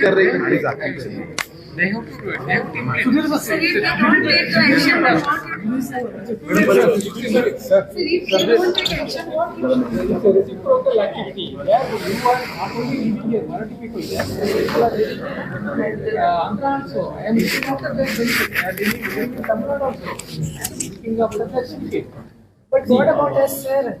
कर रही countries But what about us, sir?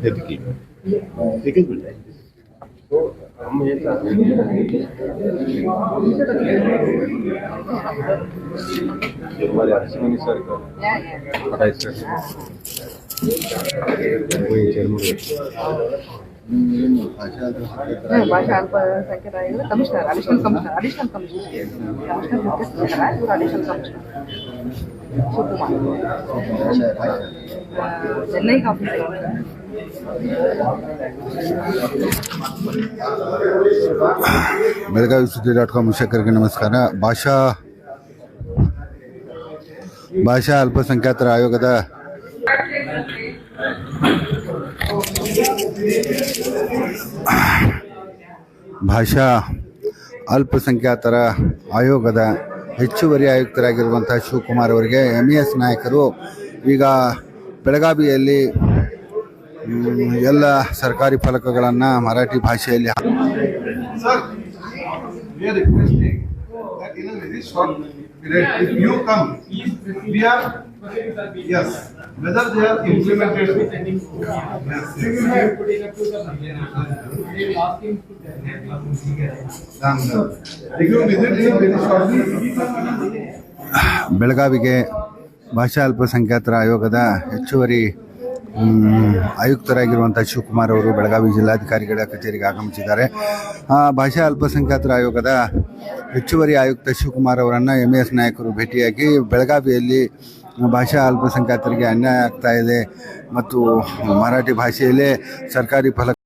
내 느낌. 되게 놀래. 아무 얘기 안 해. 연말에 아침에 있으니까. 예, 예. 다 있어요. 뭐 이제 모르겠어. Chairman ಭಾಷಾ ಅಲ್ಪಸಂಖ್ಯಾತ ಆಯೋಗದ commissioner additional commissioner additional commissioner commissioner ಮುಖ್ಯಸ್ಥರಾಗಿದ್ದಾರೆ ಇವರು ಅಡಿಷನಲ್ ಕಮಿಷನರ್ ಶಿವಕುಮಾರ್ ಚೆನ್ನೈಗೆ ಆಫೀಸ್ ಬೆಳಗಾವಿ ಸುದ್ದಿ ಡಾಟ್ ಕಾಮ್ ವೀಕ್ಷಕರಿಗೆ ನಮಸ್ಕಾರ ಭಾಷಾ ಭಾಷಾ ಅಲ್ಪಸಂಖ್ಯಾತರ ಆಯೋಗದ ಭಾಷಾ ಅಲ್ಪಸಂಖ್ಯಾತರ ಆಯೋಗದ ಹೆಚ್ಚುವರಿ ಆಯುಕ್ತರಾಗಿರುವಂಥ ಶಿವಕುಮಾರ್ ಅವರಿಗೆ ಎಂ ಇ ಎಸ್ ನಾಯಕರು ಈಗ ಬೆಳಗಾವಿಯಲ್ಲಿ ಎಲ್ಲ ಸರ್ಕಾರಿ ಫಲಕಗಳನ್ನು ಮರಾಠಿ ಭಾಷೆಯಲ್ಲಿ Sir, ಬೆಳಗಾವಿಗೆ ಭಾಷಾ ಅಲ್ಪಸಂಖ್ಯಾತರ ಆಯೋಗದ ಹೆಚ್ಚುವರಿ ಆಯುಕ್ತರಾಗಿರುವಂಥ ಶಿವಕುಮಾರ್ ಅವರು ಬೆಳಗಾವಿ ಜಿಲ್ಲಾಧಿಕಾರಿಗಳ ಕಚೇರಿಗೆ ಆಗಮಿಸಿದ್ದಾರೆ. ಭಾಷಾ ಅಲ್ಪಸಂಖ್ಯಾತರ ಆಯೋಗದ ಹೆಚ್ಚುವರಿ ಆಯುಕ್ತ ಶಿವಕುಮಾರ್ ಅವರನ್ನು ಎಂ ಎಸ್ ನಾಯಕರು ಭೇಟಿಯಾಗಿ ಬೆಳಗಾವಿಯಲ್ಲಿ ಭಾಷಾ ಅಲ್ಪಸಂಖ್ಯಾತರಿಗೆ ಅನ್ಯಾಯ ಆಗ್ತಾ ಇದೆ ಮತ್ತು ಮರಾಠಿ ಭಾಷೆಯಲ್ಲೇ ಸರ್ಕಾರಿ ಫಲಕ